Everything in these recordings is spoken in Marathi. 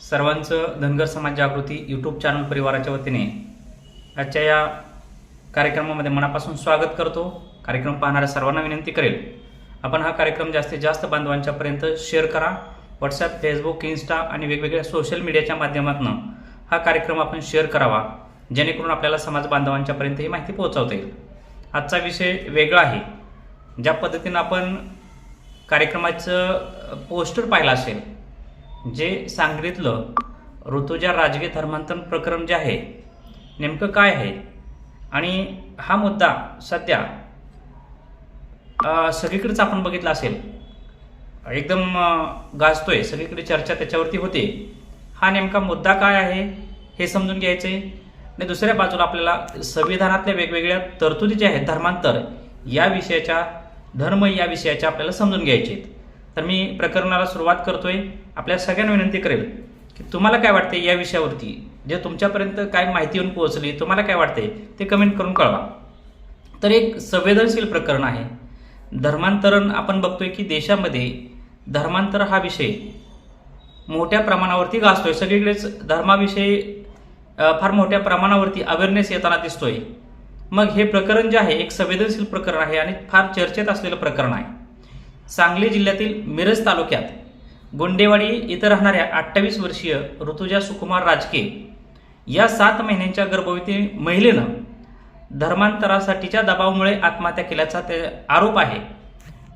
सर्वांचं धनगर समाज जागृती यूट्यूब चॅनल परिवाराच्या वतीने आजच्या या कार्यक्रमामध्ये मनापासून स्वागत करतो. कार्यक्रम पाहणाऱ्या सर्वांना विनंती करेल. आपण हा कार्यक्रम जास्तीत जास्त बांधवांच्यापर्यंत शेअर करा. व्हॉट्सॲप फेसबुक इन्स्टा आणि वेगवेगळ्या सोशल मीडियाच्या माध्यमातून हा कार्यक्रम आपण शेअर करावा जेणेकरून आपल्याला समाज बांधवांच्यापर्यंत ही माहिती पोहोचवता येईल. आजचा विषय वेगळा आहे. ज्या पद्धतीनं आपण कार्यक्रमाचं पोस्टर पाहिलं असेल जे सांगलीतलं ऋतुजा राजकीय धर्मांतरण प्रकरण जे आहे नेमकं काय आहे? आणि हा मुद्दा सध्या सगळीकडेच आपण बघितला असेल. एकदम गाजतोय. सगळीकडे चर्चा त्याच्यावरती होते. हा नेमका मुद्दा काय आहे हे समजून घ्यायचं आहे आणि दुसऱ्या बाजूला आपल्याला संविधानातल्या वेगवेगळ्या तरतुदी ज्या आहेत धर्मांतर या विषयाच्या धर्म या विषयाच्या आपल्याला समजून घ्यायचे आहेत तर मी प्रकरणाला सुरुवात करतोय. आपल्या सगळ्यांना विनंती करेल की तुम्हाला काय वाटते या विषयावरती? जे तुमच्यापर्यंत काय माहिती येऊन पोहोचली तुम्हाला काय वाटते ते कमेंट करून कळवा. तर एक संवेदनशील प्रकरण आहे. धर्मांतरण आपण बघतोय की देशामध्ये धर्मांतर हा विषय मोठ्या प्रमाणावरती गाजतोय. सगळीकडेच धर्माविषयी फार मोठ्या प्रमाणावरती अवेअरनेस येताना दिसतोय. मग हे प्रकरण जे आहे एक संवेदनशील प्रकरण आहे आणि फार चर्चेत असलेलं प्रकरण आहे. सांगली जिल्ह्यातील मिरज तालुक्यात गोंडेवाडी इथं राहणाऱ्या अठ्ठावीस वर्षीय ऋतुजा सुकुमार राजके या सात महिन्यांच्या गर्भवती महिलेनं धर्मांतरासाठीच्या दबावामुळे आत्महत्या केल्याचा ते आरोप आहे.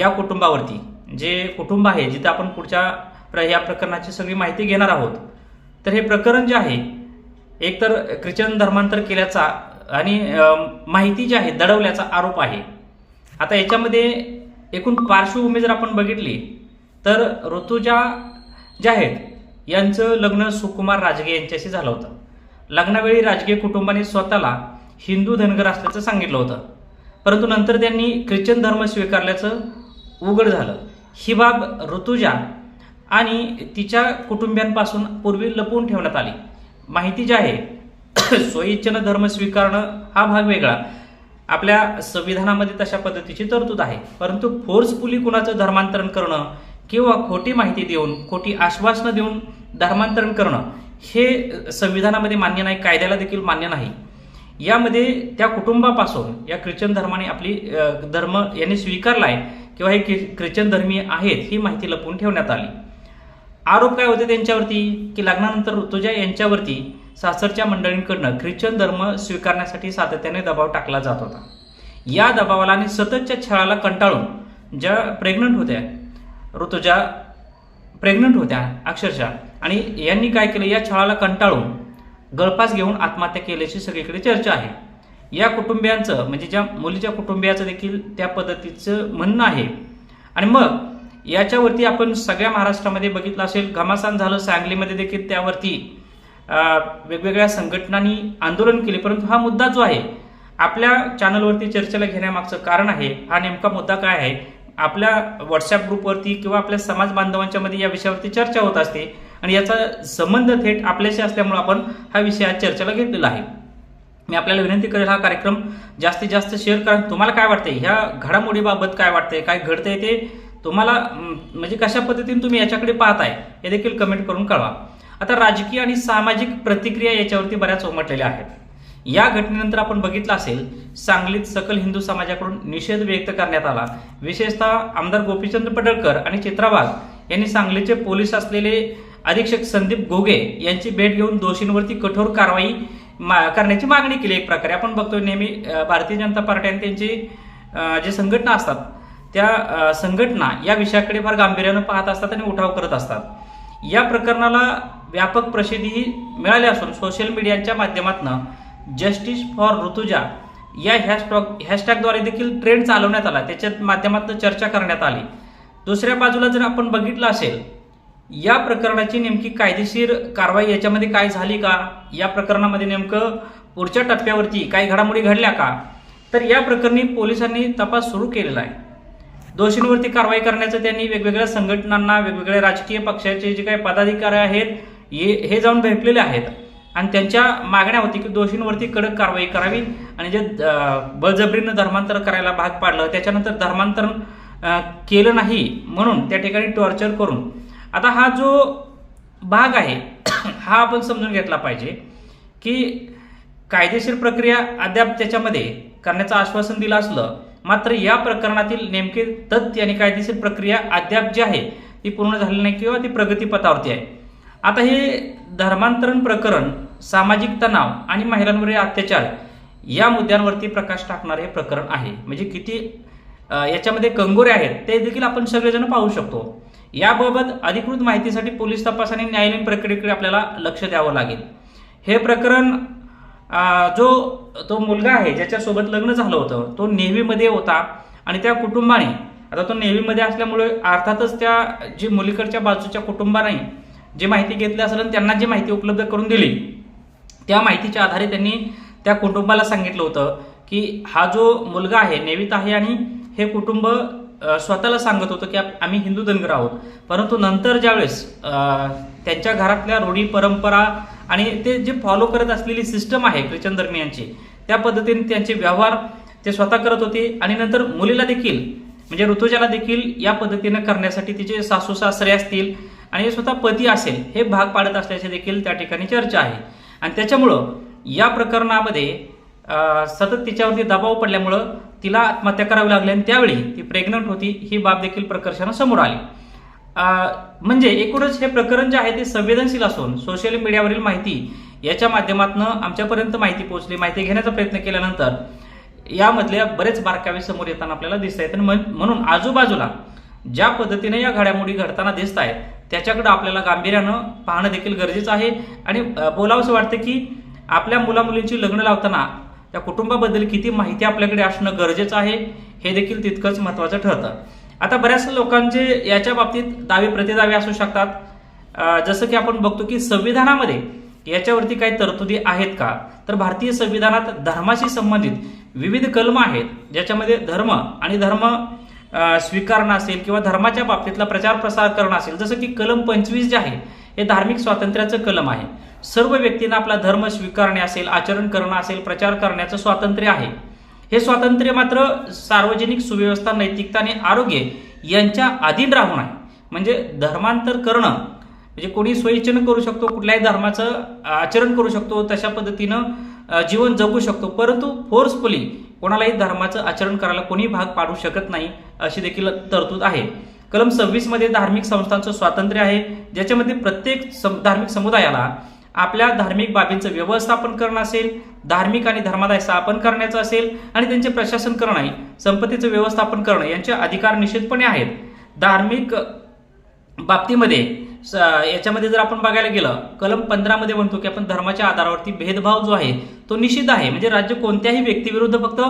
या कुटुंबावरती जे कुटुंब आहे जिथं आपण पुढच्या प्र या प्रकरणाची सगळी माहिती घेणार आहोत तर हे प्रकरण जे आहे एकतर ख्रिश्चन धर्मांतर केल्याचा आणि माहिती जी आहे दडवल्याचा आरोप आहे. आता याच्यामध्ये एकूण पार्श्वभूमी जर आपण बघितली तर ऋतुजा ज्या आहेत यांचं लग्न सुकुमार राजगे यांच्याशी झालं होतं. लग्नावेळी राजकीय कुटुंबाने स्वतःला हिंदू धनगर असल्याचं सांगितलं होतं. परंतु नंतर त्यांनी ख्रिश्चन धर्म स्वीकारल्याचं उघड झालं. ही बाब ऋतुजा आणि तिच्या कुटुंबियांपासून पूर्वी लपवून ठेवण्यात आली. माहिती जी आहे स्वइच्छेनं धर्म स्वीकारणं हा भाग वेगळा. आपल्या संविधानामध्ये तशा पद्धतीची तरतूद आहे. परंतु फोर्सफुली कुणाचं धर्मांतरण करणं किंवा खोटी माहिती देऊन खोटी आश्वासनं देऊन धर्मांतरण करणं हे संविधानामध्ये मान्य नाही कायद्याला देखील मान्य नाही. यामध्ये त्या कुटुंबापासून या ख्रिश्चन धर्माने आपली धर्म यांनी स्वीकारला आहे किंवा हे ख्रि- ख्रिश्चन धर्मीय आहेत ही माहिती लपवून ठेवण्यात आली. आरोप काय होते त्यांच्यावरती? की लग्नानंतर ऋतुजा यांच्यावरती सासरच्या मंडळींकडनं ख्रिश्चन धर्म स्वीकारण्यासाठी सातत्याने दबाव टाकला जात होता. या दबावाला आणि सततच्या छळाला कंटाळून ज्या प्रेग्नंट होत्या ऋतुजा प्रेग्नंट होत्या अक्षरशः आणि यांनी काय केलं या छळाला कंटाळून गळफास घेऊन आत्महत्या केल्याची सगळीकडे चर्चा आहे. या कुटुंबियांचं म्हणजे ज्या मुलीच्या कुटुंबियाचं देखील त्या पद्धतीचं म्हणणं आहे. आणि मग याच्यावरती आपण सगळ्या महाराष्ट्रामध्ये बघितलं असेल घमासान झालं सांगलीमध्ये देखील त्यावरती वेगवेगळ्या संघटनांनी आंदोलन केले परंतु हा मुद्दा जो आहे आपल्या चॅनलवरती चर्चेला घेण्यामागचं कारण आहे हा नेमका मुद्दा काय आहे? आपल्या व्हॉट्सअप ग्रुपवरती किंवा आपल्या समाज बांधवांच्या मध्ये या विषयावरती चर्चा होत असते आणि याचा संबंध थेट आपल्याशी असल्यामुळे आपण हा विषय आज चर्चेला घेतलेला आहे. मी आपल्याला विनंती करेल हा कार्यक्रम जास्तीत जास्त शेअर करा. तुम्हाला काय वाटतंय? ह्या घडामोडीबाबत काय वाटतंय? काय घडतंय ते तुम्हाला म्हणजे कशा पद्धतीने तुम्ही याच्याकडे पाहताय हे देखील कमेंट करून कळवा. आता राजकीय आणि सामाजिक प्रतिक्रिया याच्यावरती बऱ्याच उमटलेल्या आहेत. या घटनेनंतर आपण बघितलं असेल सांगलीत सकल हिंदू समाजाकडून निषेध व्यक्त करण्यात आला. विशेषतः आमदार गोपीचंद पडळकर आणि चित्रा वाघ यांनी सांगलीचे पोलीस असलेले अधीक्षक संदीप घोगे यांची भेट घेऊन दोषींवरती कठोर कारवाई मा- करण्याची मागणी केली. एक प्रकारे आपण बघतोय नेहमी भारतीय जनता पार्टी आणि त्यांची जे संघटना असतात त्या संघटना या विषयाकडे फार गांभीर्यानं पाहत असतात आणि उठाव करत असतात. या प्रकरणाला व्यापक प्रसिद्धीही मिळाली असून सोशल मीडियाच्या माध्यमातून जस्टिस फॉर ऋतुजा या हॅशटॉग हॅशटॅगद्वारे देखील ट्रेंड चालवण्यात आला. त्याच्या माध्यमातून चर्चा करण्यात आली. दुसऱ्या बाजूला जर आपण बघितलं असेल या प्रकरणाची नेमकी कायदेशीर कारवाई याच्यामध्ये काय झाली का? या प्रकरणामध्ये नेमकं पुढच्या टप्प्यावरती काही घडामोडी घडल्या का? तर या प्रकरणी पोलिसांनी तपास सुरू केलेला आहे. दोषींवरती कारवाई करण्याचं त्यांनी वेगवेगळ्या संघटनांना वेगवेगळ्या राजकीय पक्षाचे जे काही पदाधिकारी आहेत हे हे जाऊन भेटलेले आहेत. आणि त्यांच्या मागण्या होती की दोषींवरती कडक कारवाई करावी आणि जे बळजबरीनं धर्मांतर करायला भाग पाडलं त्याच्यानंतर धर्मांतरण केलं नाही म्हणून त्या ठिकाणी टॉर्चर करून. आता हा जो भाग आहे हा आपण समजून घेतला पाहिजे की कायदेशीर प्रक्रिया अद्याप त्याच्यामध्ये करण्याचं आश्वासन दिलं असलं मात्र या प्रकरणातील नेमके तथ्य आणि कायदेशीर प्रक्रिया अद्याप जी आहे ती पूर्ण झाली नाही किंवा ती प्रगतीपथावरती आहे. आता हे धर्मांतरण प्रकरण सामाजिक तणाव आणि महिलांवरील अत्याचार या मुद्द्यांवरती प्रकाश टाकणारे हे प्रकरण आहे. म्हणजे किती याच्यामध्ये कंगोरे आहेत ते देखील आपण सगळेजण पाहू शकतो. याबाबत अधिकृत माहितीसाठी पोलीस तपास आणि न्यायालयीन प्रक्रियेकडे आपल्याला लक्ष द्यावं लागेल. हे प्रकरण जो तो मुलगा आहे ज्याच्यासोबत लग्न झालं होतं तो नेव्हीमध्ये होता आणि त्या कुटुंबाने आता तो नेव्हीमध्ये असल्यामुळे अर्थातच त्या जी मुलीकडच्या बाजूच्या कुटुंबाने जी माहिती घेतली असेल आणि त्यांना जी माहिती उपलब्ध करून दिली त्या माहितीच्या आधारे त्यांनी त्या कुटुंबाला सांगितलं होतं की हा जो मुलगा आहे नेवित आहे आणि हे कुटुंब स्वतःला सांगत होतं की आम्ही हिंदू धनगर आहोत. परंतु नंतर ज्यावेळेस त्यांच्या घरातल्या रूढी परंपरा आणि ते जे फॉलो करत असलेली सिस्टम आहे ख्रिश्चन धर्मियांची त्या पद्धतीने त्यांचे व्यवहार ते स्वतः करत होते आणि नंतर मुलीला देखील म्हणजे ऋतुजाला देखील या पद्धतीनं करण्यासाठी तिचे सासू सासरे असतील आणि हे स्वतः पती असेल हे भाग पाडत असल्याचे देखील त्या ठिकाणी चर्चा आहे. आणि त्याच्यामुळं या प्रकरणामध्ये सतत तिच्यावरती दबाव पडल्यामुळं तिला आत्महत्या करावी लागली आणि त्यावेळी ती प्रेग्नंट होती ही बाब देखील प्रकर्षानं समोर आली. म्हणजे एकूणच हे प्रकरण जे आहे ते संवेदनशील असून सोशल मीडियावरील माहिती याच्या माध्यमातून आमच्यापर्यंत माहिती पोहोचली माहिती घेण्याचा प्रयत्न केल्यानंतर यामधल्या बरेच बारकावे समोर येताना आपल्याला दिसत आहेत आणि म्हणून आजूबाजूला ज्या पद्धतीने या घडामोडी घडताना दिसत आहेत त्याच्याकडं आपल्याला गांभीर्यानं पाहणं देखील गरजेचं आहे. आणि बोलावंसं वाटतं की आपल्या मुलामुलींची लग्न लावताना त्या कुटुंबाबद्दल किती माहिती आपल्याकडे असणं गरजेचं आहे हे देखील तितकंच महत्त्वाचं ठरतं. आता बऱ्याच लोकांचे याच्या बाबतीत दावे प्रतिदावे असू शकतात. जसं की आपण बघतो की संविधानामध्ये याच्यावरती काही तरतुदी आहेत का? तर भारतीय संविधानात धर्माशी संबंधित विविध कलम आहेत ज्याच्यामध्ये धर्म आणि धर्म स्वीकारणं असेल किंवा धर्माच्या बाबतीतला प्रचार प्रसार करणं असेल जसं की कलम पंचवीस जे आहे हे धार्मिक स्वातंत्र्याचं कलम आहे. सर्व व्यक्तींना आपला धर्म स्वीकारणे असेल आचरण करणं असेल प्रचार करण्याचं स्वातंत्र्य आहे. हे स्वातंत्र्य मात्र सार्वजनिक सुव्यवस्था नैतिकता आणि आरोग्य यांच्या अधीन राहून आहे. म्हणजे धर्मांतर करणं म्हणजे कोणी स्वइच्छेनं करू शकतो कुठल्याही धर्माचं आचरण करू शकतो तशा पद्धतीनं जीवन जगू शकतो. परंतु फोर्सफुली कोणालाही धर्माचं आचरण करायला कोणी भाग पाडू शकत नाही अशी देखील तरतूद आहे. कलम सव्वीसमध्ये धार्मिक संस्थांचं स्वातंत्र्य आहे ज्याच्यामध्ये प्रत्येक सम- धार्मिक समुदायाला आपल्या धार्मिक बाबींचं व्यवस्थापन करणं असेल धार्मिक आणि धर्मादाय स्थापन करण्याचं असेल आणि त्यांचे प्रशासन करणं संपत्तीचं व्यवस्थापन करणं यांचे अधिकार निश्चितपणे आहेत. धार्मिक बाबतीमध्ये स- याच्यामध्ये जर आपण बघायला गेलं कलम पंधरामध्ये म्हणतो की आपण धर्माच्या आधारावरती भेदभाव जो आहे तो निषिद्ध आहे. म्हणजे राज्य कोणत्याही व्यक्तीविरुद्ध फक्त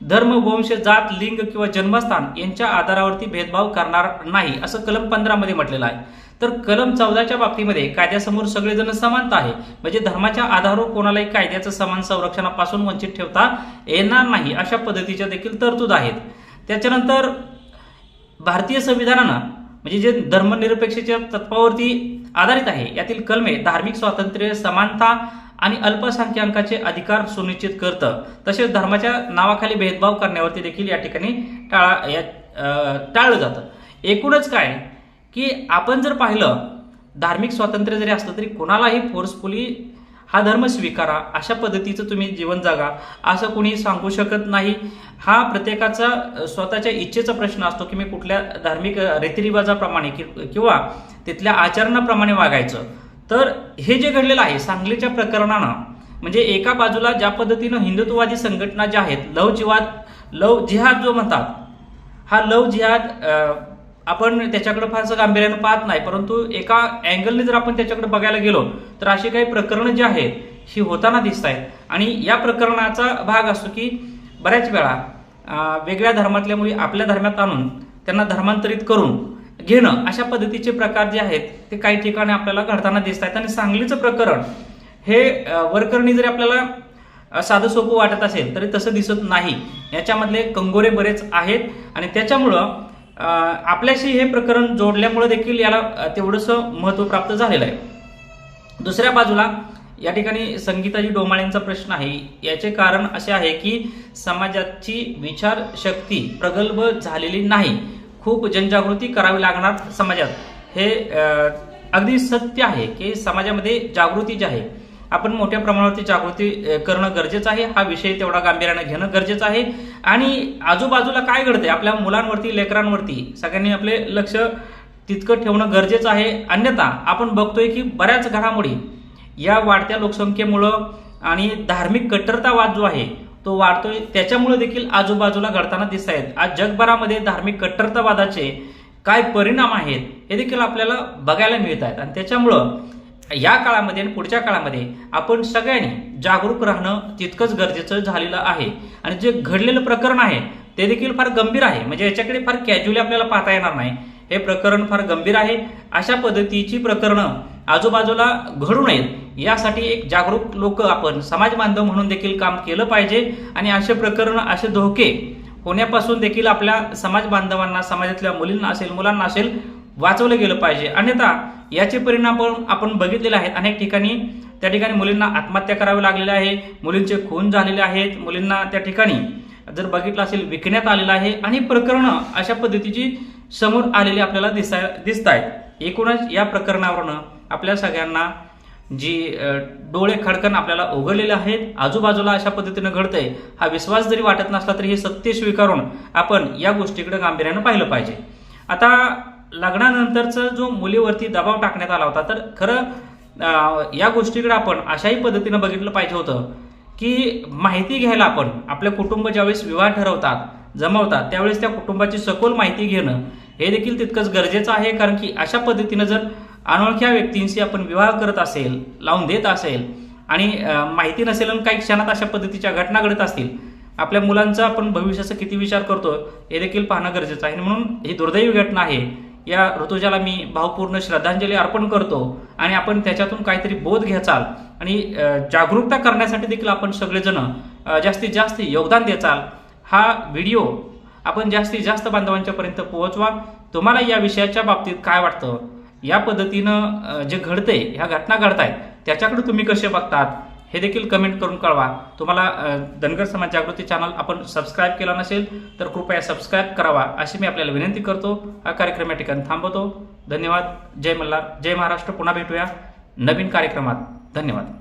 धर्म वंश जात लिंग किंवा जन्मस्थान यांच्या आधारावरती भेदभाव करणार नाही असं कलम पंधरामध्ये म्हटलेलं आहे. तर कलम चौदाच्या बाबतीमध्ये कायद्यासमोर सगळेजण समानता आहे. म्हणजे धर्माच्या आधारावर कोणालाही कायद्याचं समान संरक्षणापासून वंचित ठेवता येणार नाही अशा पद्धतीच्या देखील तरतूद आहेत. त्याच्यानंतर भारतीय संविधानानं म्हणजे जे धर्मनिरपेक्षेच्या तत्वावरती आधारित आहे यातील कलमे धार्मिक स्वातंत्र्य समानता आणि अल्पसंख्याकांचे अधिकार सुनिश्चित करतं. तसेच धर्माच्या नावाखाली भेदभाव करण्यावरती देखील या ठिकाणी टाळा या टाळलं जातं. एकूणच काय? की आपण जर पाहिलं धार्मिक स्वातंत्र्य जरी असलं तरी कोणालाही फोर्सफुली हा धर्म स्वीकारा अशा पद्धतीचं तुम्ही जीवन जगा. असं कोणी सांगू शकत नाही. हा प्रत्येकाचा स्वतःच्या इच्छेचा प्रश्न असतो की मी कुठल्या धार्मिक रीतिरिवाजाप्रमाणे कि- किंवा तिथल्या आचरणाप्रमाणे वागायचं. तर हे जे घडलेलं आहे सांगलीच्या प्रकरणानं म्हणजे एका बाजूला ज्या पद्धतीनं हिंदुत्ववादी संघटना ज्या आहेत लव जिहाद लव जिहाद जो म्हणतात हा लव जिहाद आपण त्याच्याकडे फारसं गांभीर्यानं पाहत नाही परंतु एका अँगलने जर आपण त्याच्याकडे बघायला गेलो तर अशी काही प्रकरणं जी आहेत ही होताना दिसत आहेत. आणि या प्रकरणाचा भाग असतो की बऱ्याच वेळा वेगळ्या धर्मातल्या मुली आपल्या धर्मात आणून त्यांना धर्मांतरित करून घेणं अशा पद्धतीचे प्रकार जे आहेत ते काही ठिकाणी आपल्याला घडताना दिसत आहेत. आणि सांगलीचं प्रकरण हे वरकरणी जरी आपल्याला साधं सोपं वाटत असेल तरी तसं दिसत नाही. याच्यामधले कंगोरे बरेच आहेत आणि त्याच्यामुळं आपल्याशी हे प्रकरण जोडल्यामुळे देखील याला तेवढंसं महत्त्व प्राप्त झालेलं आहे. दुसऱ्या बाजूला या ठिकाणी संगीताजी डोमाळेंचा प्रश्न आहे. याचे कारण असे आहे की समाजाची विचारशक्ती प्रगल्भ झालेली नाही. खूप जनजागृती करावी लागणार समाजात. हे अगदी सत्य आहे की समाजामध्ये जागृती जी आहे आपण मोठ्या प्रमाणावरती जागृती करणं गरजेचं आहे. हा विषय तेवढा गांभीर्यानं घेणं गरजेचं आहे. आणि आजूबाजूला काय घडतंय? आपल्या मुलांवरती लेकरांवरती सगळ्यांनी आपले लक्ष तितकं ठेवणं गरजेचं आहे. अन्यथा आपण बघतोय की बऱ्याच घडामोडी या वाढत्या लोकसंख्येमुळं आणि धार्मिक कट्टरतावाद जो आहे तो वाढतोय. त्याच्यामुळे देखील आजूबाजूला घडताना दिसत आहेत आज जगभरामध्ये धार्मिक कट्टरतावादाचे काय परिणाम आहेत हे देखील आपल्याला बघायला मिळत आहेत आणि त्याच्यामुळं या काळामध्ये आणि पुढच्या काळामध्ये आपण सगळ्यांनी जागरूक राहणं तितकंच गरजेचं झालेलं आहे. आणि जे घडलेलं प्रकरण आहे ते देखील फार गंभीर आहे. म्हणजे याच्याकडे फार कॅज्युअली आपल्याला पाहता येणार नाही. हे प्रकरण फार गंभीर आहे. अशा पद्धतीची प्रकरणं आजूबाजूला घडू नयेत. यासाठी एक जागरूक लोक आपण समाज बांधव म्हणून देखील काम केलं पाहिजे आणि असे प्रकरण असे धोके होण्यापासून देखील आपल्या समाज बांधवांना समाजातल्या मुलींना असेल मुलांना असेल वाचवलं गेलं पाहिजे. अन्यथा याचे परिणाम पण आपण बघितलेले आहेत. अनेक ठिकाणी त्या ठिकाणी मुलींना आत्महत्या करावी लागलेली आहे. मुलींचे खून झालेले आहेत. मुलींना त्या ठिकाणी जर बघितलं असेल विकण्यात आलेलं आहे. आणि प्रकरणं अशा पद्धतीची समोर आलेली आपल्याला दिसाय दिसत आहेत एकूणच या प्रकरणावरनं आपल्या सगळ्यांना जी डोळे खडकन आपल्याला उघडलेले आहेत आजूबाजूला अशा पद्धतीनं घडतंय हा विश्वास जरी वाटत नसला तरी हे सत्य स्वीकारून आपण या गोष्टीकडे गांभीर्यानं पाहिलं पाहिजे. आता लग्नानंतरचा जो मुलीवरती दबाव टाकण्यात आला होता तर खरं या गोष्टीकडे आपण अशाही पद्धतीनं बघितलं पाहिजे होतं की माहिती घ्यायला आपण आपले कुटुंब ज्यावेळेस विवाह ठरवतात जमवतात त्यावेळेस त्या कुटुंबाची सखोल माहिती घेणं हे देखील तितकंच गरजेचं आहे कारण की अशा पद्धतीनं जर अनोळख्या व्यक्तींशी आपण विवाह करत असेल लावून देत असेल आणि माहिती नसेल आणि काही क्षणात अशा पद्धतीच्या घटना घडत असतील आपल्या मुलांचा आपण भविष्याचा किती विचार करतो हे देखील पाहणं गरजेचं आहे. म्हणून ही दुर्दैवी घटना आहे. या ऋतुजाला मी भावपूर्ण श्रद्धांजली अर्पण करतो आणि आपण त्याच्यातून काहीतरी बोध घ्याचाल आणि जागरूकता करण्यासाठी देखील आपण सगळेजण जास्तीत जास्त योगदान द्याचाल हा व्हिडिओ आपण जास्तीत जास्त बांधवांच्यापर्यंत पोहोचवा. तुम्हाला या विषयाच्या बाबतीत काय वाटतं? या पद्धतीनं जे घडतंय ह्या घटना घडतायत त्याच्याकडे तुम्ही कसे बघतात? हे देखील कमेंट करून कळवा. तुम्हाला धनगर समाज जागृती चॅनल आपण सबस्क्राईब केला नसेल तर कृपया सबस्क्राईब करावा अशी मी आपल्याला विनंती करतो. हा कार्यक्रम या ठिकाणी थांबवतो. धन्यवाद. जय मल्हार जय महाराष्ट्र. पुन्हा भेटूया नवीन कार्यक्रमात. धन्यवाद.